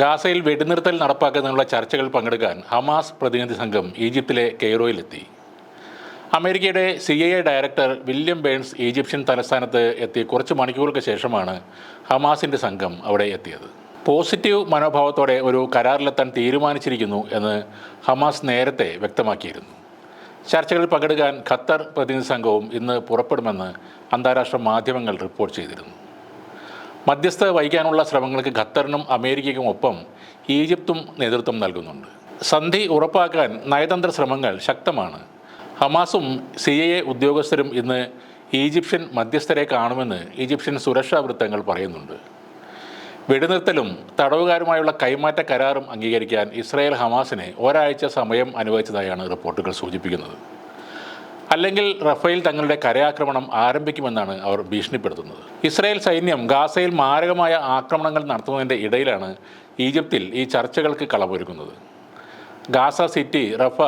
ഗാസയിൽ വെടിനിർത്തൽ നടപ്പാക്കുന്നതിനുള്ള ചർച്ചകൾ പങ്കെടുക്കാൻ ഹമാസ് പ്രതിനിധി സംഘം ഈജിപ്തിലെ കെയ്റോയിലെത്തി. അമേരിക്കയുടെ C I A director William Burns Egyptian തലസ്ഥാനത്ത് എത്തി കുറച്ച് മണിക്കൂറുകൾക്ക് ശേഷമാണ് ഹമാസിന്റെ സംഘം അവിടെ എത്തിയത്. പോസിറ്റീവ് മനോഭാവത്തോടെ ഒരു കരാറിലെത്താൻ തീരുമാനിച്ചിരിക്കുന്നു എന്ന് ഹമാസ് നേരത്തെ വ്യക്തമാക്കിയിരുന്നു. ചർച്ചകളിൽ പങ്കെടുക്കാൻ ഖത്തർ പ്രതിനിധി സംഘവും ഇന്ന് പുറപ്പെടുമെന്ന് അന്താരാഷ്ട്ര മാധ്യമങ്ങൾ റിപ്പോർട്ട് ചെയ്തിരുന്നു. മധ്യസ്ഥ വഹിക്കാനുള്ള ശ്രമങ്ങൾക്ക് ഖത്തറിനും അമേരിക്കയ്ക്കും ഒപ്പം ഈജിപ്തും നേതൃത്വം നൽകുന്നുണ്ട്. സന്ധി ഉറപ്പാക്കാൻ നയതന്ത്ര ശ്രമങ്ങൾ ശക്തമാണ്. ഹമാസും സി എ എ ഉദ്യോഗസ്ഥരും ഇന്ന് ഈജിപ്ഷ്യൻ മധ്യസ്ഥരെ കാണുമെന്ന് ഈജിപ്ഷ്യൻ സുരക്ഷാ വൃത്തങ്ങൾ പറയുന്നുണ്ട്. വെടിനിർത്തലും തടവുകാരുമായുള്ള കൈമാറ്റ കരാറും അംഗീകരിക്കാൻ ഇസ്രായേൽ ഹമാസിനെ ഒരാഴ്ച സമയം അനുവദിച്ചതായാണ് റിപ്പോർട്ടുകൾ സൂചിപ്പിക്കുന്നത്. അല്ലെങ്കിൽ റഫേൽ തങ്ങളുടെ കരയാക്രമണം ആരംഭിക്കുമെന്നാണ് അവർ ഭീഷണിപ്പെടുത്തുന്നത്. ഇസ്രായേൽ സൈന്യം ഗാസയിൽ മാരകമായ ആക്രമണങ്ങൾ നടത്തുന്നതിന്റെ ഇടയിലാണ് ഈജിപ്തിൽ ഈ ചർച്ചകൾക്ക് കളമൊരുക്കുന്നത് ഗാസ സിറ്റി റഫ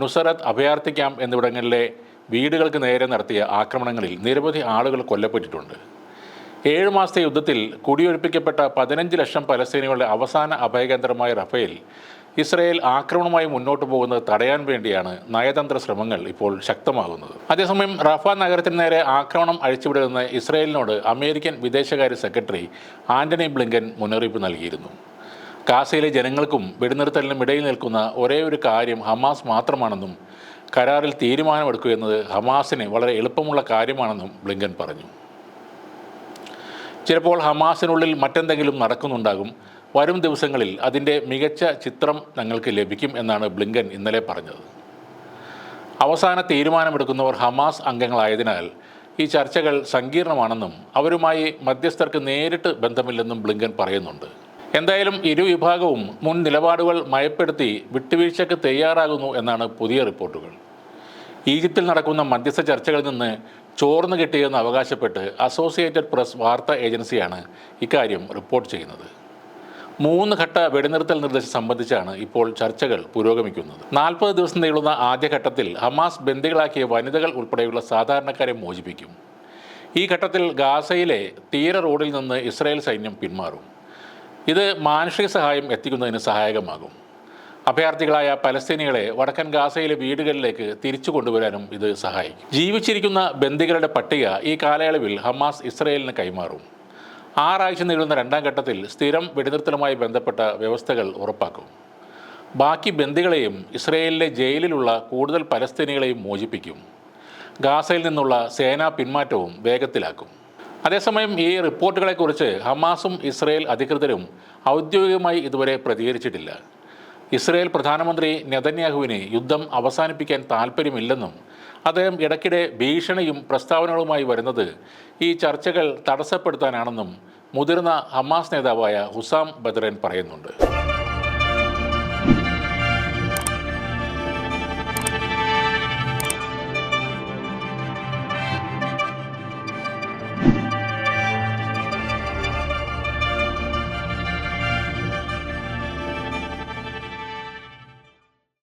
നുസറത്ത് അഭയാർത്ഥി ക്യാമ്പ് എന്നിവിടങ്ങളിലെ വീടുകൾക്ക് നേരെ നടത്തിയ ആക്രമണങ്ങളിൽ നിരവധി ആളുകൾ കൊല്ലപ്പെട്ടിട്ടുണ്ട്. ഏഴ് മാസത്തെ യുദ്ധത്തിൽ കുടിയൊഴിപ്പിക്കപ്പെട്ട പതിനഞ്ച് ലക്ഷം പലസ്തീനികളുടെ അവസാന അഭയകേന്ദ്രമായ റഫേൽ ഇസ്രയേൽ ആക്രമണമായി മുന്നോട്ട് പോകുന്നത് തടയാൻ വേണ്ടിയാണ് നയതന്ത്ര ശ്രമങ്ങൾ ഇപ്പോൾ ശക്തമാകുന്നത്. അതേസമയം റഫ നഗരത്തിന് നേരെ ആക്രമണം അഴിച്ചുവിടുന്ന ഇസ്രയേലിനോട് അമേരിക്കൻ വിദേശകാര്യ സെക്രട്ടറി ആന്റണി ബ്ലിങ്കൻ മുന്നറിയിപ്പ് നൽകിയിരുന്നു. കാസയിലെ ജനങ്ങൾക്കും വെടിനിർത്തലിനും ഇടയിൽ നിൽക്കുന്ന ഒരേ ഒരു കാര്യം ഹമാസ് മാത്രമാണെന്നും കരാറിൽ തീരുമാനമെടുക്കുക എന്നത് ഹമാസിന് വളരെ എളുപ്പമുള്ള കാര്യമാണെന്നും ബ്ലിങ്കൻ പറഞ്ഞു. ചിലപ്പോൾ ഹമാസിനുള്ളിൽ മറ്റെന്തെങ്കിലും നടക്കുന്നുണ്ടാകും. വരും ദിവസങ്ങളിൽ അതിന്റെ മികച്ച ചിത്രം ഞങ്ങൾക്ക് ലഭിക്കും എന്നാണ് ബ്ലിങ്കൻ ഇന്നലെ പറഞ്ഞത്. അവസാന തീരുമാനമെടുക്കുന്നവർ ഹമാസ് അംഗങ്ങളായതിനാൽ ഈ ചർച്ചകൾ സങ്കീർണമാണെന്നും അവരുമായി മധ്യസ്ഥർക്ക് നേരിട്ട് ബന്ധമില്ലെന്നും ബ്ലിങ്കൻ പറയുന്നുണ്ട്. എന്തായാലും ഇരു വിഭാഗവും മുൻ നിലപാടുകൾ മയപ്പെടുത്തി വിട്ടുവീഴ്ചയ്ക്ക് തയ്യാറാകുന്നു എന്നാണ് പുതിയ റിപ്പോർട്ടുകൾ. ഈജിപ്തിൽ നടക്കുന്ന മധ്യസ്ഥ ചർച്ചകളിൽ നിന്ന് ചോർന്നു കിട്ടിയെന്ന് അവകാശപ്പെട്ട് അസോസിയേറ്റഡ് പ്രസ് വാർത്താ ഏജൻസിയാണ് ഇക്കാര്യം റിപ്പോർട്ട് ചെയ്യുന്നത്. മൂന്ന് ഘട്ട വെടിനിർത്തൽ നിർദ്ദേശം സംബന്ധിച്ചാണ് ഇപ്പോൾ ചർച്ചകൾ പുരോഗമിക്കുന്നത്. നാൽപ്പത് ദിവസം നീളുന്ന ആദ്യഘട്ടത്തിൽ ഹമാസ് ബന്ദികളാക്കിയ വനിതകൾ ഉൾപ്പെടെയുള്ള സാധാരണക്കാരെ മോചിപ്പിക്കും. ഈ ഘട്ടത്തിൽ ഗാസയിലെ തീര റോഡിൽ നിന്ന് ഇസ്രായേൽ സൈന്യം പിന്മാറും. ഇത് മാനുഷിക സഹായം എത്തിക്കുന്നതിന് സഹായകമാകും. അഭയാർത്ഥികളായ പലസ്തീനികളെ വടക്കൻ ഗാസയിലെ വീടുകളിലേക്ക് തിരിച്ചു കൊണ്ടുവരാനും ഇത് സഹായിക്കും. ജീവിച്ചിരിക്കുന്ന ബന്ദികളുടെ പട്ടിക ഈ കാലയളവിൽ ഹമാസ് ഇസ്രയേലിന് കൈമാറും. ആറാഴ്ച നീളുന്ന രണ്ടാം ഘട്ടത്തിൽ സ്ഥിരം വെടിനിർത്തലുമായി ബന്ധപ്പെട്ട വ്യവസ്ഥകൾ ഉറപ്പാക്കും. ബാക്കി ബന്ദികളെയും ഇസ്രയേലിലെ ജയിലിലുള്ള കൂടുതൽ പലസ്തീനികളെയും മോചിപ്പിക്കും. ഗാസയിൽ നിന്നുള്ള സേനാ പിന്മാറ്റവും വേഗത്തിലാക്കും. അതേസമയം ഈ റിപ്പോർട്ടുകളെക്കുറിച്ച് ഹമാസും ഇസ്രയേൽ അധികൃതരും ഔദ്യോഗികമായി ഇതുവരെ പ്രതികരിച്ചിട്ടില്ല. ഇസ്രയേൽ പ്രധാനമന്ത്രി നെതന്യാഹുവിന് യുദ്ധം അവസാനിപ്പിക്കാൻ താൽപ്പര്യമില്ലെന്നും അദ്ദേഹം ഇടയ്ക്കിടെ ഭീഷണിയും പ്രസ്താവനകളുമായി വരുന്നത് ഈ ചർച്ചകൾ തടസ്സപ്പെടുത്താനാണെന്നും മുതിർന്ന ഹമാസ് നേതാവായ ഹുസാം ബദറൻ പറയുന്നുണ്ട്.